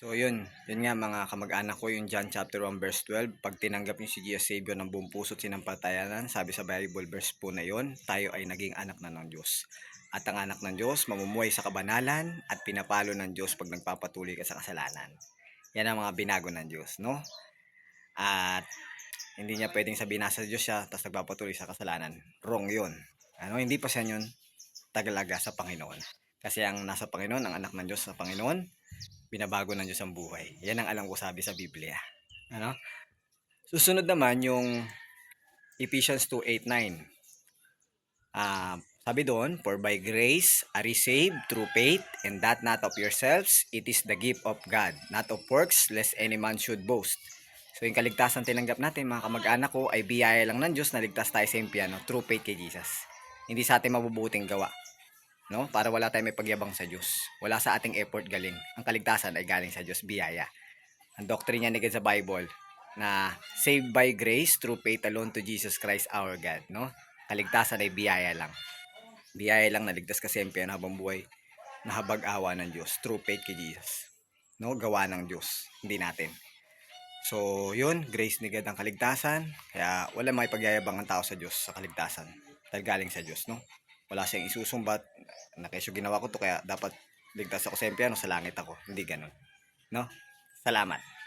So yun, yun nga mga kamag-anak ko yung John chapter 1 verse 12. Pag tinanggap niyo si Jesus Savior ng buong puso at sinampatayanan, sabi sa Bible verse po na yun, tayo ay naging anak na ng Diyos. At ang anak ng Diyos, mamumuhay sa kabanalan at pinapalo ng Diyos pag nagpapatuloy ka sa kasalanan. Yan ang mga binago ng Diyos, no? At hindi niya pwedeng sabihin nasa Diyos siya, tapos nagpapatuloy sa kasalanan. Wrong yun. Ano, hindi pa siya yun tagalaga sa Panginoon. Kasi ang nasa Panginoon, ang anak ng Diyos sa Panginoon, binabago ng Diyos ang buhay. Yan ang alam ko sabi sa Biblia. Ano? Susunod naman yung Ephesians 2:8-9. Ah, sabi doon, for by grace are ye saved through faith, and that not of yourselves, it is the gift of God, not of works, lest any man should boast. So yung kaligtasan tinanggap natin, mga kamag-anak ko, ay biyaya lang ng Diyos na ligtas tayo sa impyano through faith kay Jesus. Hindi sa ating mabubuting gawa no? Para wala tayong may pagyabang sa Diyos. Wala sa ating effort galing. Ang kaligtasan ay galing sa Diyos, biyaya. Ang doctrine niya nigad sa Bible na saved by grace through faith alone to Jesus Christ our God, no? Kaligtasan ay biyaya lang. Biyaya lang naligtas kasi ang piyan habang buhay na habag-awa ng Diyos through faith kay Jesus. No? Gawa ng Diyos, hindi natin. So, yun, grace ni God ang kaligtasan. Kaya wala may pagyayabang ang tao sa Diyos sa kaligtasan. Dahil galing sa Diyos, no? Wala siyang isusumbat na kesyo ginawa ko to kaya dapat ligtas ako sa impyerno sa langit ako. Hindi ganun. No? Salamat.